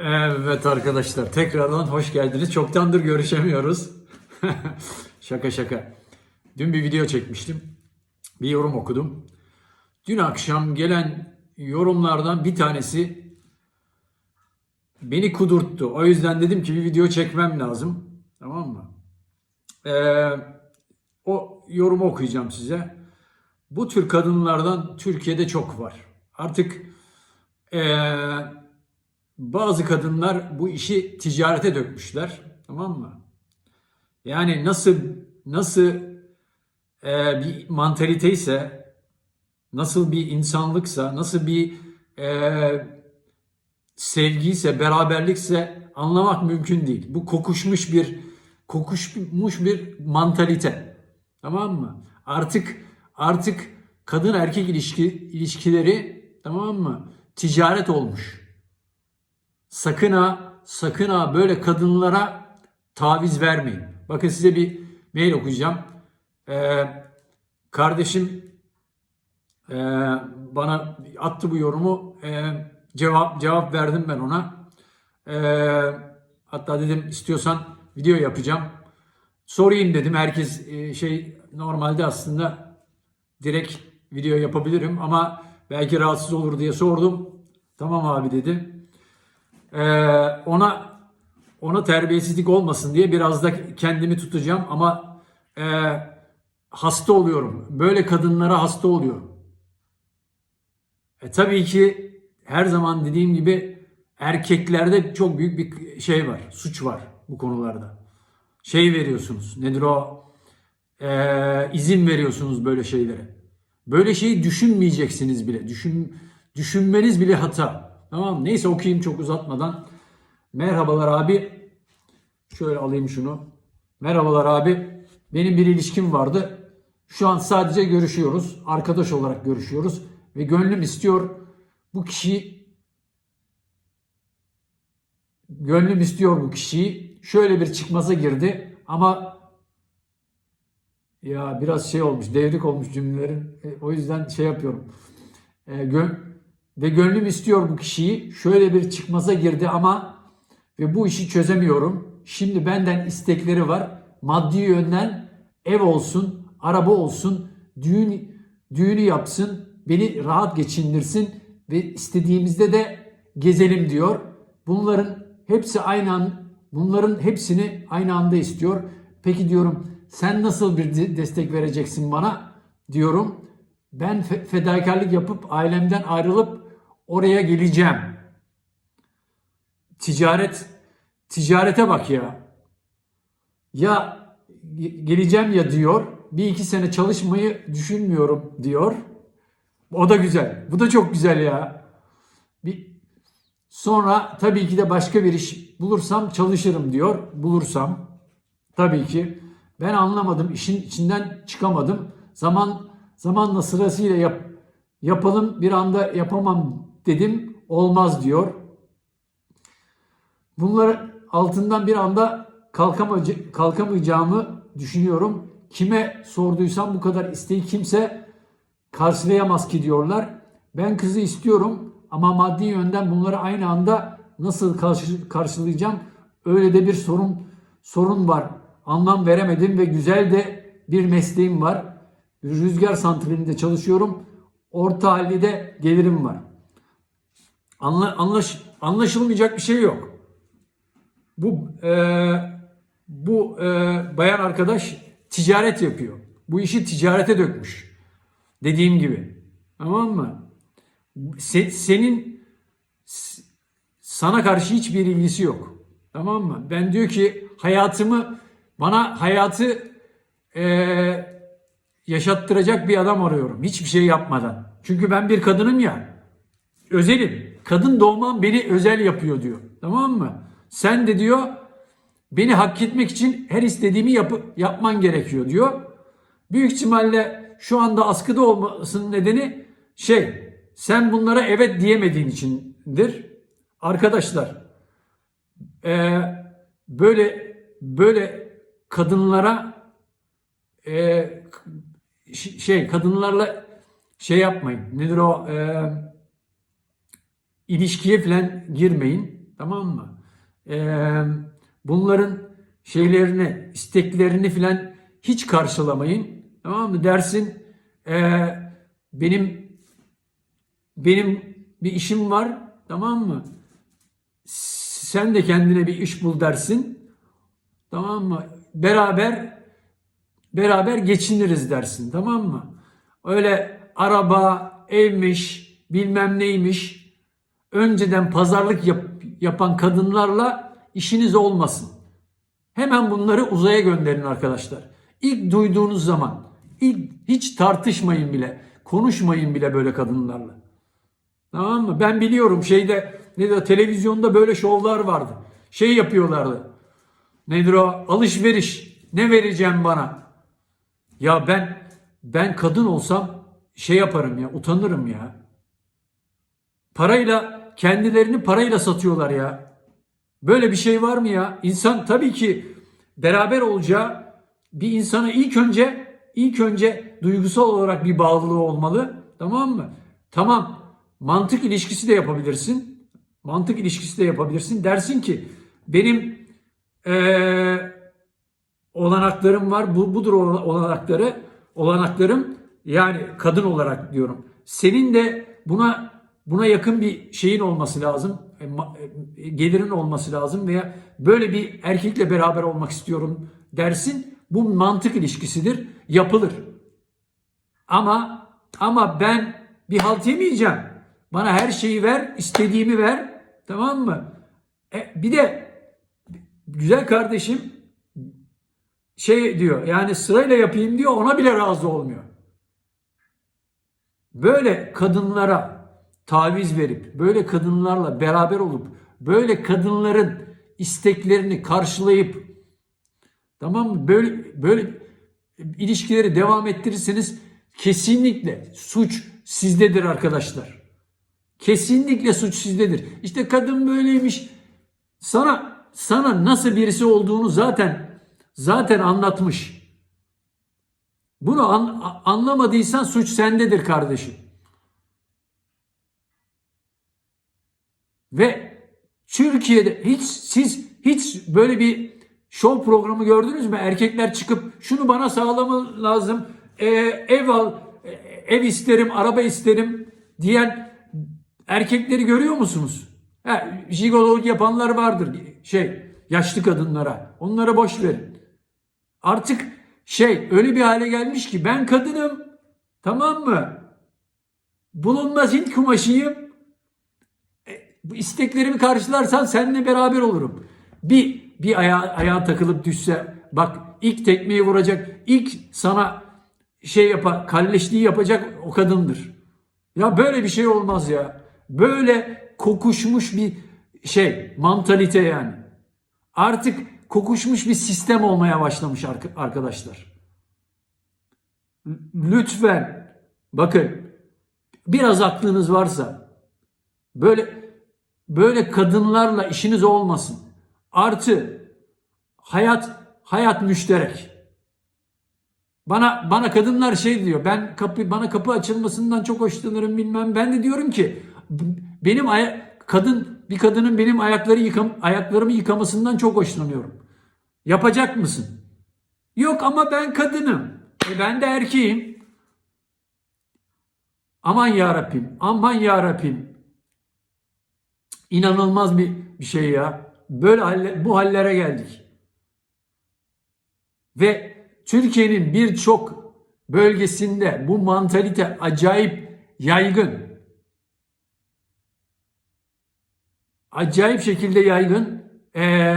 Evet arkadaşlar tekrardan hoş geldiniz. Çoktandır görüşemiyoruz. şaka şaka. Dün bir video çekmiştim. Bir yorum okudum. Dün akşam gelen yorumlardan bir tanesi beni kudurttu. O yüzden dedim ki bir video çekmem lazım. Tamam mı? Ee, o yorumu okuyacağım size. Bu tür kadınlardan Türkiye'de çok var. Artık ee, bazı kadınlar bu işi ticarete dökmüşler. Tamam mı? Yani nasıl nasıl e, bir mantalite ise, nasıl bir insanlıksa, nasıl bir e, sevgiyse, beraberlikse anlamak mümkün değil. Bu kokuşmuş bir kokuşmuş bir mantalite. Tamam mı? Artık artık kadın erkek ilişki ilişkileri tamam mı? Ticaret olmuş. Sakın ha, sakın ha böyle kadınlara taviz vermeyin. Bakın size bir mail okuyacağım. Ee, kardeşim e, bana attı bu yorumu. Ee, cevap cevap verdim ben ona. Ee, hatta dedim istiyorsan video yapacağım. Sorayım dedim. Herkes e, şey normalde aslında direkt video yapabilirim ama belki rahatsız olur diye sordum. Tamam abi dedi. Ee, ona ona terbiyesizlik olmasın diye biraz da kendimi tutacağım ama e, hasta oluyorum. Böyle kadınlara hasta oluyorum. E, tabii ki her zaman dediğim gibi erkeklerde çok büyük bir şey var, suç var bu konularda. Şey veriyorsunuz, nedir o? E, izin veriyorsunuz böyle şeylere. Böyle şeyi düşünmeyeceksiniz bile. Düşün, düşünmeniz bile hata. Tamam? Neyse okuyayım çok uzatmadan. Merhabalar abi. Şöyle alayım şunu. Merhabalar abi. Benim bir ilişkim vardı. Şu an sadece görüşüyoruz. Arkadaş olarak görüşüyoruz. Ve gönlüm istiyor bu kişi gönlüm istiyor bu kişiyi. Şöyle bir çıkmaza girdi ama ya biraz şey olmuş, devrik olmuş cümlelerin. E, O yüzden şey yapıyorum. E, gö- ve gönlüm istiyor bu kişiyi. Şöyle bir çıkmaza girdi ama ve bu işi çözemiyorum. Şimdi benden istekleri var. Maddi yönden ev olsun, araba olsun, düğün düğünü yapsın, beni rahat geçindirsin ve istediğimizde de gezelim diyor. Bunların hepsi aynı an bunların hepsini aynı anda istiyor. Peki diyorum sen nasıl bir de- destek vereceksin bana diyorum. Ben fe- fedakarlık yapıp ailemden ayrılıp oraya geleceğim. Ticaret ticarete bak ya. Ya ge- geleceğim ya diyor. Bir iki sene çalışmayı düşünmüyorum diyor. O da güzel. Bu da çok güzel ya. Bir sonra tabii ki de başka bir iş bulursam çalışırım diyor. Bulursam tabii ki ben anlamadım. işin içinden çıkamadım. Zaman zamanla sırasıyla yap, yapalım bir anda yapamam dedim. Olmaz diyor. Bunlar altından bir anda kalkamayacağımı düşünüyorum. Kime sorduysam bu kadar isteği kimse karşılayamaz ki diyorlar. Ben kızı istiyorum ama maddi yönden bunları aynı anda nasıl karşı- karşılayacağım? Öyle de bir sorun sorun var. Anlam veremedim ve güzel de bir mesleğim var. Rüzgar santralinde çalışıyorum. Orta halde de gelirim var. Anla, anlaş, anlaşılmayacak bir şey yok. Bu e, bu e, bayan arkadaş ticaret yapıyor. Bu işi ticarete dökmüş. Dediğim gibi. Tamam mı? Se- senin sana karşı hiçbir ilgisi yok. Tamam mı? Ben diyor ki hayatımı bana hayatı e, yaşattıracak bir adam arıyorum. Hiçbir şey yapmadan. Çünkü ben bir kadınım ya. Özelim. Kadın doğmam beni özel yapıyor diyor. Tamam mı? Sen de diyor beni hak etmek için her istediğimi yapı, yapman gerekiyor diyor. Büyük ihtimalle şu anda askıda olmasının nedeni şey sen bunlara evet diyemediğin içindir. Arkadaşlar e, böyle böyle kadınlara e, şey kadınlarla şey yapmayın. Nedir o? E, ilişkiye falan girmeyin. Tamam mı? Ee, bunların şeylerini, isteklerini filan hiç karşılamayın. Tamam mı? Dersin ee, benim benim bir işim var. Tamam mı? Sen de kendine bir iş bul dersin. Tamam mı? Beraber beraber geçiniriz dersin. Tamam mı? Öyle araba, evmiş, bilmem neymiş. Önceden pazarlık yap- yapan kadınlarla işiniz olmasın. Hemen bunları uzaya gönderin arkadaşlar. İlk duyduğunuz zaman ilk hiç tartışmayın bile, konuşmayın bile böyle kadınlarla. Tamam mı? Ben biliyorum şeyde ne de televizyonda böyle şovlar vardı. Şey yapıyorlardı. Nedir o? Alışveriş. Ne vereceğim bana? Ya ben ben kadın olsam şey yaparım ya, utanırım ya. Parayla kendilerini parayla satıyorlar ya. Böyle bir şey var mı ya? İnsan tabii ki beraber olacağı bir insana ilk önce ilk önce duygusal olarak bir bağlılığı olmalı. Tamam mı? Tamam. Mantık ilişkisi de yapabilirsin. Mantık ilişkisi de yapabilirsin. Dersin ki benim eee olanaklarım var. Bu budur olanakları. Olanaklarım yani kadın olarak diyorum. Senin de buna buna yakın bir şeyin olması lazım. e, e, Gelirin olması lazım veya böyle bir erkekle beraber olmak istiyorum dersin. Bu mantık ilişkisidir. Yapılır. Ama ama ben bir halt yemeyeceğim. Bana her şeyi ver, istediğimi ver. Tamam mı? E, bir de güzel kardeşim şey diyor yani sırayla yapayım diyor ona bile razı olmuyor. Böyle kadınlara taviz verip böyle kadınlarla beraber olup böyle kadınların isteklerini karşılayıp tamam mı böyle böyle ilişkileri devam ettirirseniz kesinlikle suç sizdedir arkadaşlar. Kesinlikle suç sizdedir. İşte kadın böyleymiş. Sana sana nasıl birisi olduğunu zaten zaten anlatmış. Bunu an- anlamadıysan suç sendedir kardeşim. Ve Türkiye'de hiç siz hiç böyle bir show programı gördünüz mü? Erkekler çıkıp şunu bana sağlamı lazım, e, ev al, e, ev isterim, araba isterim diyen erkekleri görüyor musunuz? Ha, jigololuk yapanlar vardır şey yaşlı kadınlara. Onlara boş verin. Artık şey öyle bir hale gelmiş ki ben kadınım. Tamam mı? Bulunmaz Hint kumaşıyım. Bu isteklerimi karşılarsan seninle beraber olurum. Bir bir ayağa, ayağa takılıp düşse bak ilk tekmeyi vuracak, ilk sana şey yapa, kalleşliği yapacak o kadındır. Ya böyle bir şey olmaz ya. Böyle kokuşmuş bir şey, mantalite yani. Artık kokuşmuş bir sistem olmaya başlamış ark- arkadaşlar. Lütfen bakın biraz aklınız varsa böyle böyle kadınlarla işiniz olmasın. Artı hayat hayat müşterek. Bana bana kadınlar şey diyor. Ben kapı bana kapı açılmasından çok hoşlanırım bilmem. Ben de diyorum ki benim kadın bir kadının benim ayakları yıkam ayaklarımı yıkamasından çok hoşlanıyorum. Yapacak mısın? Yok ama ben kadınım. E ben de erkeğim. Aman ya Rabbim. Aman ya Rabbim. İnanılmaz bir, bir şey ya. Böyle halle- bu hallere geldik. Ve Türkiye'nin birçok bölgesinde bu mantalite acayip yaygın. Acayip şekilde yaygın. Ee,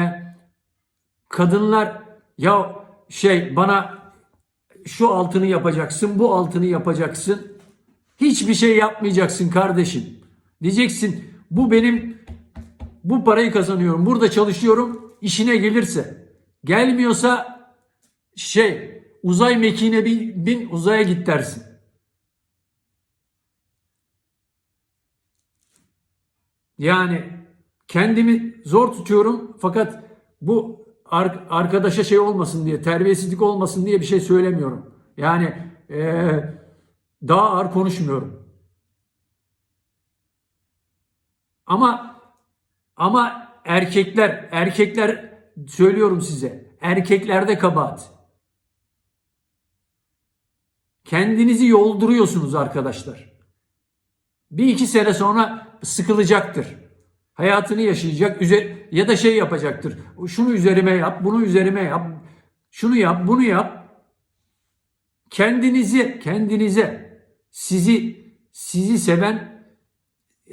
kadınlar ya şey bana şu altını yapacaksın, bu altını yapacaksın. Hiçbir şey yapmayacaksın kardeşim. Diyeceksin bu benim bu parayı kazanıyorum. Burada çalışıyorum. işine gelirse. Gelmiyorsa şey uzay mekiğine bin, bin uzaya git dersin. Yani kendimi zor tutuyorum fakat bu ar- arkadaşa şey olmasın diye, terbiyesizlik olmasın diye bir şey söylemiyorum. Yani eee, daha ağır konuşmuyorum. Ama ama erkekler, erkekler söylüyorum size. Erkeklerde kabahat. Kendinizi yolduruyorsunuz arkadaşlar. Bir iki sene sonra sıkılacaktır. Hayatını yaşayacak ya da şey yapacaktır. Şunu üzerime yap, bunu üzerime yap. Şunu yap, bunu yap. Kendinizi, kendinize sizi sizi seven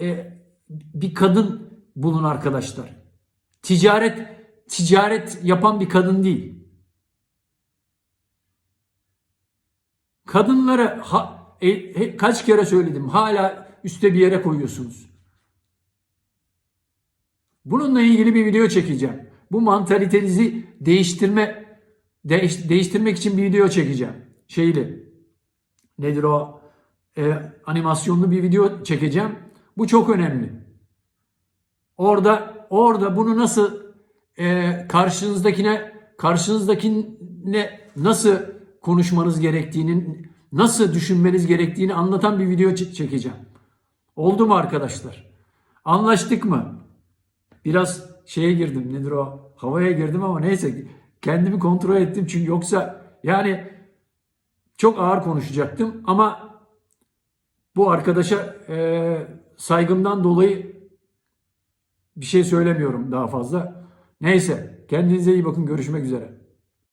e, bir kadın bulun arkadaşlar. Ticaret ticaret yapan bir kadın değil. Kadınları ha- e, e, kaç kere söyledim hala üste bir yere koyuyorsunuz. Bununla ilgili bir video çekeceğim. Bu mantalitenizi değiştirme değiş- değiştirmek için bir video çekeceğim. Şeyli nedir o e, animasyonlu bir video çekeceğim. Bu çok önemli. Orada orada bunu nasıl e, karşınızdakine karşınızdakine nasıl konuşmanız gerektiğini, nasıl düşünmeniz gerektiğini anlatan bir video çe- çekeceğim. Oldu mu arkadaşlar? Anlaştık mı? Biraz şeye girdim. Nedir o? Havaya girdim ama neyse kendimi kontrol ettim çünkü yoksa yani çok ağır konuşacaktım ama bu arkadaşa e, saygımdan dolayı bir şey söylemiyorum daha fazla. Neyse kendinize iyi bakın görüşmek üzere.